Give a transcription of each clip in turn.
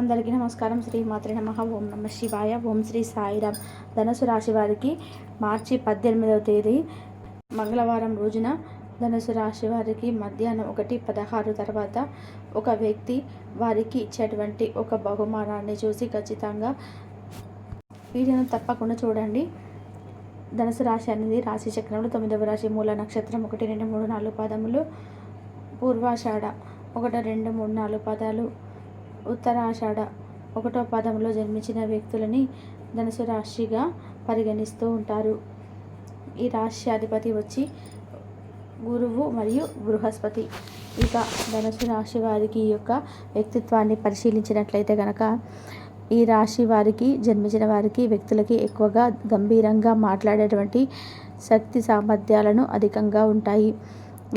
అందరికీ నమస్కారం. శ్రీ మాత్రే నమ. ఓం నమ శివాయ. ఓం శ్రీ సాయిరామ్. ధనుసు రాశి వారికి మార్చి పద్దెనిమిదవ తేదీ మంగళవారం రోజున ధనుసు రాశి వారికి మధ్యాహ్నం ఒకటి పదహారు తర్వాత ఒక వ్యక్తి వారికి ఇచ్చేటువంటి ఒక బహుమానాన్ని చూసి ఖచ్చితంగా వీడియోను తప్పకుండా చూడండి. ధనుసు రాశి అనేది రాశి చక్రంలో తొమ్మిదవ రాశి మూల నక్షత్రం. ఒకటి రెండు మూడు నాలుగు పదములు పూర్వాషాఢ. ఒకటి రెండు మూడు నాలుగు పదాలు ఉత్తరాషాఢ ఒకటో పదంలో జన్మించిన వ్యక్తులని ధనుసు రాశిగా పరిగణిస్తూ ఉంటారు. ఈ రాశి అధిపతి వచ్చి గురువు మరియు బృహస్పతి. ఇక ధనుసు రాశి వారికి ఈ యొక్క వ్యక్తిత్వాన్ని పరిశీలించినట్లయితే కనుక ఈ రాశి వారికి జన్మించిన వారికి వ్యక్తులకి ఎక్కువగా గంభీరంగా మాట్లాడేటువంటి శక్తి సామర్థ్యాలను అధికంగా ఉంటాయి.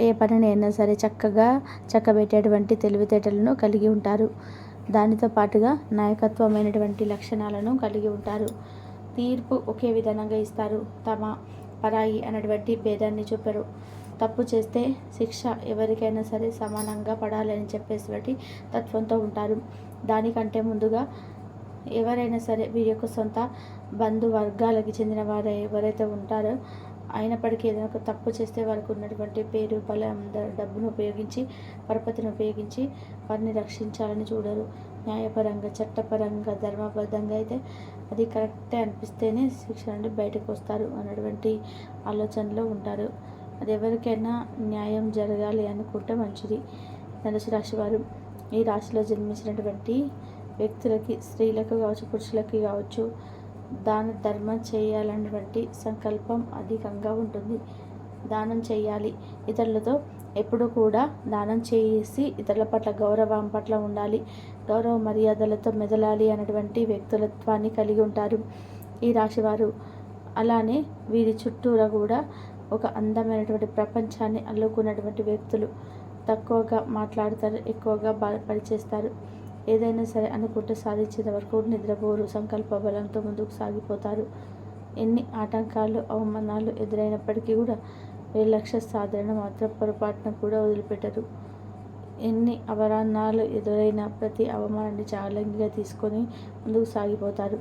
ఏ పనినైనా సరే చక్కగా చక్కబెట్టేటువంటి తెలివితేటలను కలిగి ఉంటారు. దానితో పాటుగా నాయకత్వమైనటువంటి లక్షణాలను కలిగి ఉంటారు. తీర్పు ఒకే విధంగా ఇస్తారు. తమ పరాయి అనేటువంటి భేదాన్ని చూపరు. తప్పు చేస్తే శిక్ష ఎవరికైనా సరే సమానంగా పడాలని చెప్పేసి తత్వంతో ఉంటారు. దానికంటే ముందుగా ఎవరైనా సరే వీరి యొక్క సొంత బంధువర్గాలకి చెందిన వారు ఎవరైతే ఉంటారో అయినప్పటికీ ఏదైనా ఒక తప్పు చేస్తే వారికి ఉన్నటువంటి పేరు బలం డబ్బును ఉపయోగించి పరపతిని ఉపయోగించి వారిని రక్షించాలని చూడరు. న్యాయపరంగా చట్టపరంగా ధర్మబద్ధంగా అయితే అది కరెక్టే అనిపిస్తేనే శిక్ష నుండి బయటకు వస్తారు అన్నటువంటి ఆలోచనలో ఉంటారు. అది ఎవరికైనా న్యాయం జరగాలి అనుకుంటే మంచిది. ధనుసు రాశి వారు ఈ రాశిలో జన్మించినటువంటి వ్యక్తులకి స్త్రీలకు కావచ్చు పురుషులకి కావచ్చు దాన ధర్మం చేయాలన్నటువంటి సంకల్పం అధికంగా ఉంటుంది. దానం చేయాలి. ఇతరులతో ఎప్పుడు కూడా దానం చేసి ఇతరుల పట్ల గౌరవం పట్ల ఉండాలి. గౌరవ మర్యాదలతో మెదలాలి అనేటువంటి వ్యక్తులత్వాన్ని కలిగి ఉంటారు ఈ రాశివారు. అలానే వీరి చుట్టూరా కూడా ఒక అందమైనటువంటి ప్రపంచాన్ని అల్లుకున్నటువంటి వ్యక్తులు తక్కువగా మాట్లాడతారు ఎక్కువగా పనిచేస్తారు. ఏదైనా సరే అనుకుంటే సాధించేంత వరకు నిద్రపోరు. సంకల్ప బలంతో ముందుకు సాగిపోతారు. ఎన్ని ఆటంకాలు అవమానాలు ఎదురైనప్పటికీ కూడా వీళ్ళ లక్ష్య సాధన మాత్రం పొరపాటున కూడా వదిలిపెట్టరు. ఎన్ని అవరాణాలు ఎదురైన ప్రతి అవమానాన్ని చాలంగిగా తీసుకొని ముందుకు సాగిపోతారు.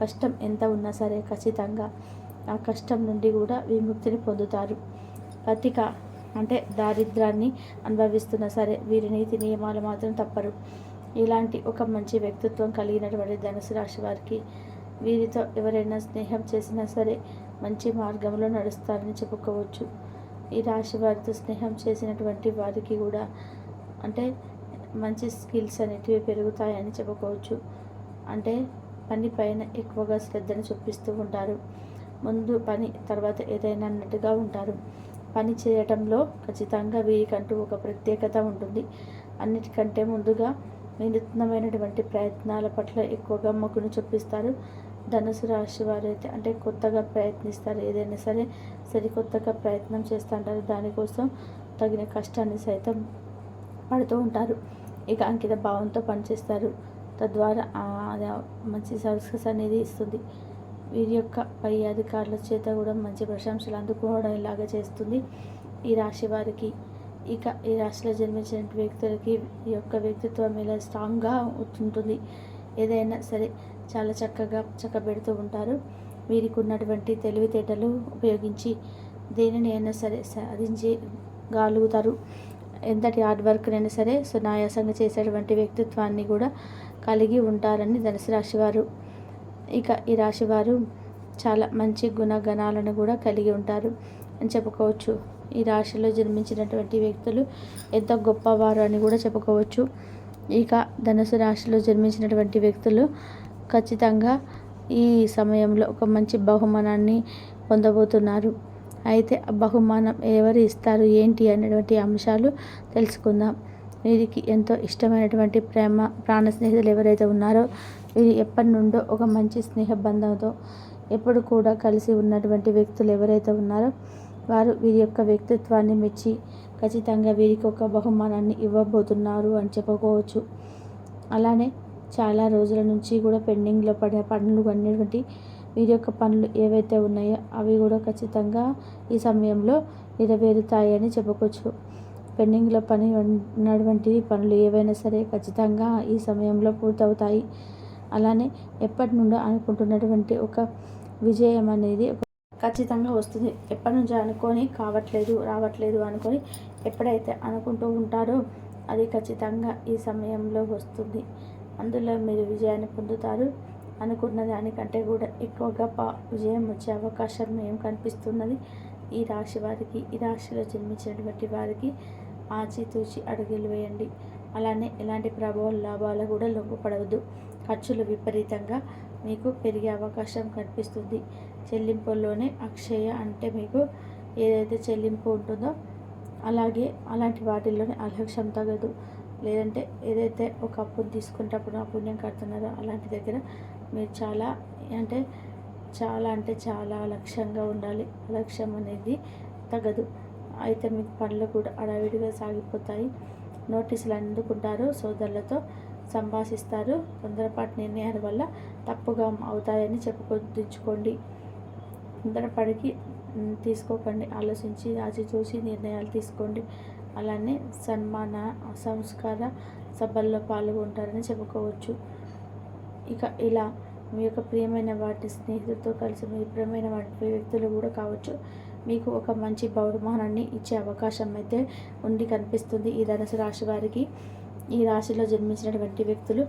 కష్టం ఎంత ఉన్నా సరే ఖచ్చితంగా ఆ కష్టం నుండి కూడా విముక్తిని పొందుతారు. పతిక అంటే దారిద్రాన్ని అనుభవిస్తున్నా సరే వీరి నీతి నియమాలు మాత్రం తప్పరు. ఇలాంటి ఒక మంచి వ్యక్తిత్వం కలిగినటువంటి ధనుసు రాశి వారికి వీరితో ఎవరైనా స్నేహం చేసినా సరే మంచి మార్గంలో నడుస్తారని చెప్పుకోవచ్చు. ఈ రాశి వారితో స్నేహం చేసినటువంటి వారికి కూడా అంటే మంచి స్కిల్స్ అనేటివి పెరుగుతాయని చెప్పుకోవచ్చు. అంటే పని పైన ఎక్కువగా శ్రద్ధను చూపిస్తూ ఉంటారు. ముందు పని తర్వాత ఏదైనా అన్నట్టుగా ఉంటారు. పని చేయటంలో ఖచ్చితంగా వీరికంటూ ఒక ప్రత్యేకత ఉంటుంది. అన్నిటికంటే ముందుగా వినూత్నమైనటువంటి ప్రయత్నాల పట్ల ఎక్కువగా మొగ్గును చూపిస్తారు. ధనుసు రాశి వారైతే అంటే కొత్తగా ప్రయత్నిస్తారు. ఏదైనా సరే సరికొత్తగా ప్రయత్నం చేస్తుంటారు. దానికోసం తగిన కష్టాన్ని సైతం పడుతూ ఉంటారు. ఇక అంకిత భావంతో పనిచేస్తారు. తద్వారా మంచి సక్సెస్ అనేది ఇస్తుంది. వీరి యొక్క పై అధికారుల చేత కూడా మంచి ప్రశంసలు అందుకోవడం ఇలాగా చేస్తుంది. ఈ రాశి వారికి ఇక ఈ రాశిలో జన్మించిన వ్యక్తులకి ఈ యొక్క వ్యక్తిత్వం ఇలా స్ట్రాంగ్గా ఉంటుంది ఏదైనా సరే చాలా చక్కగా చక్కబెడుతూ ఉంటారు. వీరికి ఉన్నటువంటి తెలివితేటలు ఉపయోగించి దేనిని అయినా సరే సాధించగలుగుతారు ఎంతటి హార్డ్ వర్క్నైనా సరే సునాయాసంగా చేసేటువంటి వ్యక్తిత్వాన్ని కూడా కలిగి ఉంటారని ధనుసు రాశివారు. ఇక ఈ రాశివారు చాలా మంచి గుణగణాలను కూడా కలిగి ఉంటారు. అని చెప్పుకోవచ్చు. ఈ రాశిలో జన్మించినటువంటి వ్యక్తులు ఎంత గొప్పవారు అని కూడా చెప్పుకోవచ్చు. ఇక ధనుసు రాశిలో జన్మించినటువంటి వ్యక్తులు ఖచ్చితంగా ఈ సమయంలో ఒక మంచి బహుమానాన్ని పొందబోతున్నారు. అయితే ఆ బహుమానం ఎవరు ఇస్తారు ఏంటి అనేటువంటి అంశాలు తెలుసుకుందాం. వీరికి ఎంతో ఇష్టమైనటువంటి ప్రేమ ప్రాణ స్నేహితులు ఎవరైతే ఉన్నారో వీరు ఎప్పటి నుండో ఒక మంచి స్నేహ బంధంతో ఎప్పుడు కూడా కలిసి ఉన్నటువంటి వ్యక్తులు ఎవరైతే ఉన్నారో వారు వీరి యొక్క వ్యక్తిత్వాన్ని మెచ్చి ఖచ్చితంగా వీరికి ఒక బహుమానాన్ని ఇవ్వబోతున్నారు అని చెప్పుకోవచ్చు. అలానే చాలా రోజుల నుంచి కూడా పెండింగ్లో పడే పనులు అనేటువంటి వీరి యొక్క పనులు ఏవైతే ఉన్నాయో అవి కూడా ఖచ్చితంగా ఈ సమయంలో నెరవేరుతాయని చెప్పుకోవచ్చు. పెండింగ్లో పని ఉన్నటువంటి పనులు ఏవైనా సరే ఖచ్చితంగా ఈ సమయంలో పూర్తవుతాయి. అలానే ఎప్పటి నుండో అనుకుంటున్నటువంటి ఒక విజయం అనేది ఖచ్చితంగా వస్తుంది. ఎప్పటి నుంచో అనుకొని కావట్లేదు రావట్లేదు అనుకొని ఎప్పుడైతే అనుకుంటూ ఉంటారో అది ఖచ్చితంగా ఈ సమయంలో వస్తుంది. అందులో మీరు విజయాన్ని పొందుతారు. అనుకున్న దానికంటే కూడా ఎక్కువగా పా విజయం వచ్చే అవకాశం ఏం కనిపిస్తున్నది? ఈ రాశి వారికి ఈ రాశిలో జన్మించినటువంటి వారికి ఆచితూచి అడుగులు వేయండి. అలానే ఎలాంటి ప్రభావ లాభాలు కూడా లొంగపడవద్దు. ఖర్చులు విపరీతంగా మీకు పెరిగే అవకాశం కనిపిస్తుంది. చెల్లింపుల్లోనే అక్షయ అంటే మీకు ఏదైతే చెల్లింపు ఉంటుందో అలాగే అలాంటి వాటిల్లోనే అలక్ష్యం తగదు. లేదంటే ఏదైతే ఒక అప్పును తీసుకుంటప్పుడు ఆ పుణ్యం కడుతున్నారో అలాంటి దగ్గర మీరు చాలా అంటే చాలా అంటే చాలా లక్ష్యంగా ఉండాలి. లక్ష్యం అనేది తగదు. అయితే మీకు పనులు కూడా అడవిడిగా సాగిపోతాయి. నోటీసులు అందుకుంటారు. సోదరులతో సంభాషిస్తారు. తొందరపాటు నిర్ణయాల వల్ల తప్పుగా అవుతాయని చెప్పుకొద్దించుకోండి. తొందరపడికి తీసుకోకండి. ఆలోచించి చూసి నిర్ణయాలు తీసుకోండి. అలానే సన్మాన సంస్కార సభల్లో పాల్గొంటారని చెప్పుకోవచ్చు. ఇక ఇలా మీ యొక్క ప్రియమైన వాటి స్నేహితులతో కలిసి మీ ప్రియమైన వాటి వ్యక్తులు కూడా కావచ్చు. మీకు ఒక మంచి బహుమానాన్ని ఇచ్చే అవకాశం అయితే ఉండి కనిపిస్తుంది. ఈ ధనుసు రాశి వారికి ఈ రాశిలో జన్మించినటువంటి వ్యక్తులు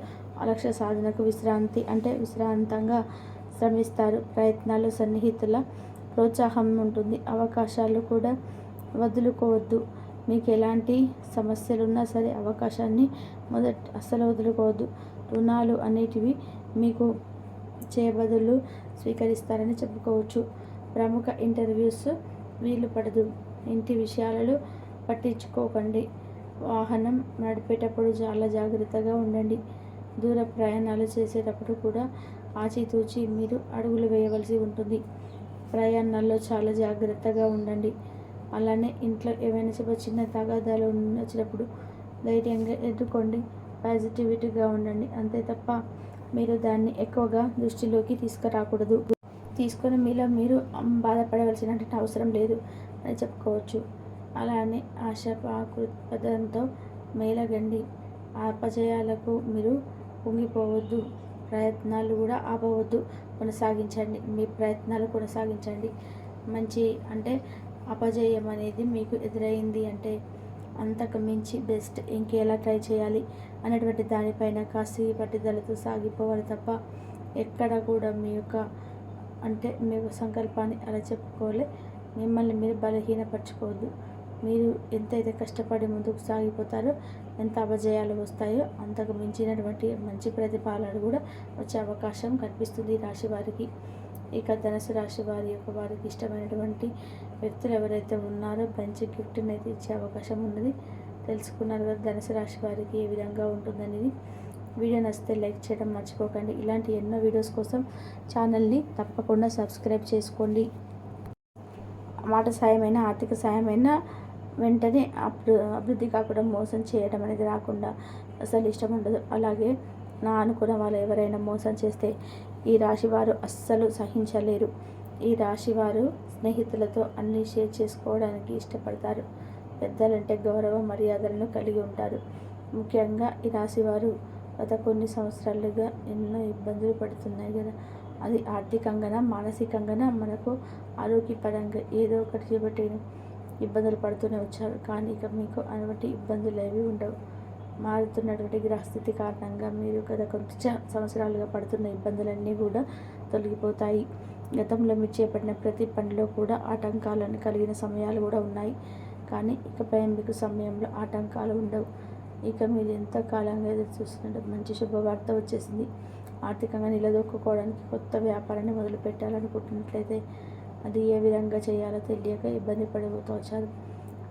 అలక్ష్య సాధనకు విశ్రాంతి అంటే విశ్రాంతంగా శ్రమిస్తారు. ప్రయత్నాలు సన్నిహితుల ప్రోత్సాహం ఉంటుంది. అవకాశాలు కూడా వదులుకోవద్దు. మీకు ఎలాంటి సమస్యలున్నా సరే అవకాశాన్ని మొదట అస్సలు వదులుకోవద్దు. రుణాలు అనేటివి మీకు చేయబదులు స్వీకరిస్తారని చెప్పుకోవచ్చు. ప్రముఖ ఇంటర్వ్యూస్ వీలు పడదు. ఇంటి విషయాలలో పట్టించుకోకండి. వాహనం నడిపేటప్పుడు చాలా జాగ్రత్తగా ఉండండి. దూర ప్రయాణాలు చేసేటప్పుడు కూడా ఆచితూచి మీరు అడుగులు వేయవలసి ఉంటుంది. ప్రయాణాల్లో చాలా జాగ్రత్తగా ఉండండి. అలానే ఇంట్లో ఏమైనా చెప్ప చిన్న తగాదాలు వచ్చినప్పుడు ధైర్యంగా ఎదుర్కోండి. పాజిటివిటీగా ఉండండి. అంతే తప్ప మీరు దాన్ని ఎక్కువగా దృష్టిలోకి తీసుకురాకూడదు. తీసుకొని మీలో మీరు బాధపడవలసినటువంటి అవసరం లేదు అని చెప్పుకోవచ్చు. అలానే ఆశ ఆశాపాకృపదంతో మేలగండి. అపజయాలకు మీరు పొంగిపోవద్దు ప్రయత్నాలు కూడా ఆపవద్దు. కొనసాగించండి. మీ ప్రయత్నాలు కొనసాగించండి. మంచి అంటే అపజయం అనేది మీకు ఎదురైంది అంటే అంతకు మించి బెస్ట్. ఇంకెలా ట్రై చేయాలి అనేటువంటి దానిపైన కాసి పట్టుదలతో సాగిపోవాలి తప్ప ఎక్కడ కూడా మీ యొక్క అంటే మీ సంకల్పాన్ని అలా చెప్పుకోలే. మిమ్మల్ని మీరు బలహీనపరచుకోవద్దు. మీరు ఎంతైతే కష్టపడి ముందుకు సాగిపోతారో ఎంత అపజయాలు వస్తాయో అంతకు మించినటువంటి మంచి ప్రతిఫలాలు కూడా వచ్చే అవకాశం కనిపిస్తుంది రాశి వారికి. ఇక ధనుసు రాశి వారి యొక్క వారికి ఇష్టమైనటువంటి వ్యక్తులు ఎవరైతే ఉన్నారో మంచి గిఫ్ట్ని అయితే ఇచ్చే అవకాశం ఉన్నది. తెలుసుకున్నారు కదా ధనుసు రాశి వారికి ఏ విధంగా ఉంటుందనేది. వీడియో నచ్చితే లైక్ చేయడం మర్చిపోకండి. ఇలాంటి ఎన్నో వీడియోస్ కోసం ఛానల్ని తప్పకుండా సబ్స్క్రైబ్ చేసుకోండి. మాట సాయమైనా ఆర్థిక సాయమైనా వెంటనే అప్పుడు అభివృద్ధి కాకుండా మోసం చేయడం అనేది రాకుండా అసలు ఇష్టం ఉండదు. అలాగే నా అనుకున్న వాళ్ళు ఎవరైనా మోసం చేస్తే ఈ రాశివారు అస్సలు సహించలేరు. ఈ రాశివారు స్నేహితులతో అన్నీ షేర్ చేసుకోవడానికి ఇష్టపడతారు. పెద్దలంటే గౌరవ మర్యాదలను కలిగి ఉంటారు. ముఖ్యంగా ఈ రాశివారు గత కొన్ని సంవత్సరాలుగా ఎన్నో ఇబ్బందులు పడుతున్నాయి కదా. అది ఆర్థికంగానా మానసికంగానా? మనకు ఆరోగ్యపరంగా ఏదో ఒకటి చేపట్టి ఇబ్బందులు పడుతూనే వచ్చారు. కానీ ఇక మీకు అటువంటి ఇబ్బందులు ఏవి ఉండవు. మారుతున్నటువంటి గ్రహస్థితి కారణంగా మీరు గత కొంచెం సంవత్సరాలుగా పడుతున్న ఇబ్బందులన్నీ కూడా తొలగిపోతాయి. గతంలో మీరు చేపట్టిన ప్రతి పనిలో కూడా ఆటంకాలను కలిగిన సమయాలు కూడా ఉన్నాయి. కానీ ఇకపై మీకు సమయంలో ఆటంకాలు ఉండవు. ఇక మీరు ఎంత కాలంగా ఎదురు చూస్తున్నట్టు మంచి శుభవార్త వచ్చేసింది. ఆర్థికంగా నిలదొక్కుకోవడానికి కొత్త వ్యాపారాన్ని మొదలుపెట్టాలనుకుంటున్నట్లయితే అది ఏ విధంగా చేయాలో తెలియక ఇబ్బంది పడిపోతూ వచ్చారు.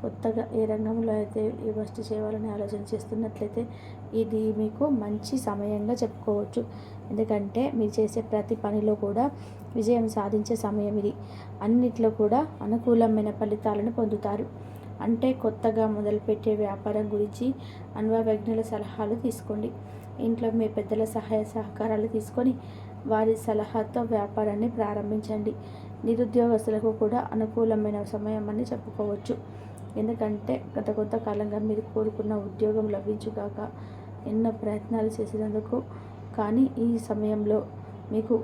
కొత్తగా ఏ రంగంలో అయితే ఈ వస్తు చేయాలని ఆలోచన చేస్తున్నట్లయితే ఇది మీకు మంచి సమయంగా చెప్పుకోవచ్చు. ఎందుకంటే మీరు చేసే ప్రతి పనిలో కూడా విజయం సాధించే సమయం ఇది. అన్నిట్లో కూడా అనుకూలమైన ఫలితాలను పొందుతారు. అంటే కొత్తగా మొదలుపెట్టే వ్యాపారం గురించి అనుభవజ్ఞుల సలహాలు తీసుకోండి. ఇంట్లో మీ పెద్దల సహాయ సహకారాలు తీసుకొని వారి సలహాతో వ్యాపారాన్ని ప్రారంభించండి. నిరుద్యోగస్తులకు కూడా అనుకూలమైన సమయం అని చెప్పుకోవచ్చు. ఎందుకంటే గత కొంతకాలంగా మీరు కోరుకున్న ఉద్యోగం లభించుగాక ఎన్నో ప్రయత్నాలు చేసినందుకు కానీ ఈ సమయంలో మీకు